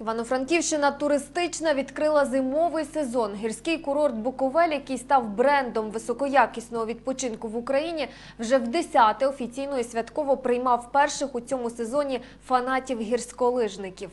Івано-Франківщина туристична відкрила зимовий сезон. Гірський курорт Буковель, який став брендом високоякісного відпочинку в Україні, вже в 10-те офіційно і святково приймав перших у цьому сезоні фанатів гірськолижників.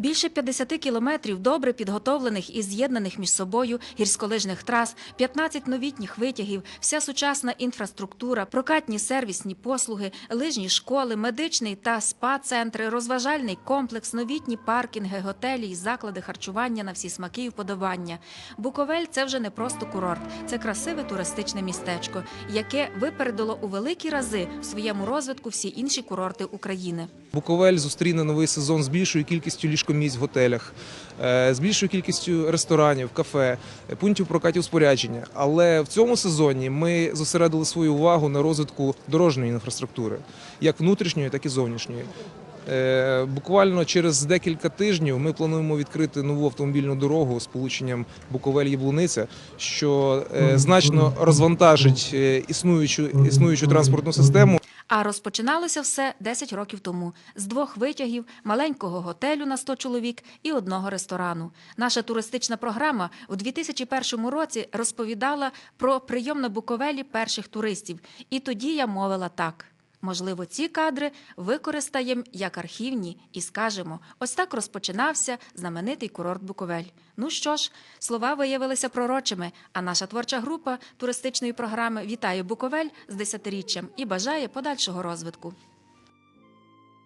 Більше 50 кілометрів добре підготовлених і з'єднаних між собою гірськолижних трас, 15 новітніх витягів, вся сучасна інфраструктура, прокатні сервісні послуги, лижні школи, медичний та спа-центри, розважальний комплекс, новітні паркінги, готелі і заклади харчування на всі смаки і вподобання. Буковель – це вже не просто курорт, це красиве туристичне містечко, яке випередило у великі рази в своєму розвитку всі інші курорти України. Буковель зустріне новий сезон з більшою кількістю ліжкомісць в готелях, е, з більшою кількістю ресторанів, кафе, пунктів прокатів спорядження. Але в цьому сезоні ми зосередили свою увагу на розвитку дорожньої інфраструктури, як внутрішньої, так і зовнішньої. Е, Буквально через декілька тижнів ми плануємо відкрити нову автомобільну дорогу з полученням Буковель-Яблуниця, що е, значно розвантажить існуючу, існуючу транспортну систему. А розпочиналося все 10 років тому з двох витягів, маленького готелю на 100 чоловік і одного ресторану. Наша туристична програма у 2001 році розповідала про прийом на Буковелі перших туристів. І тоді я мовила так. Можливо, ці кадри використаємо як архівні і скажемо: ось так розпочинався знаменитий курорт Буковель. Ну що ж, слова виявилися пророчими. А наша творча група туристичної програми вітає Буковель з десятиріччям і бажає подальшого розвитку.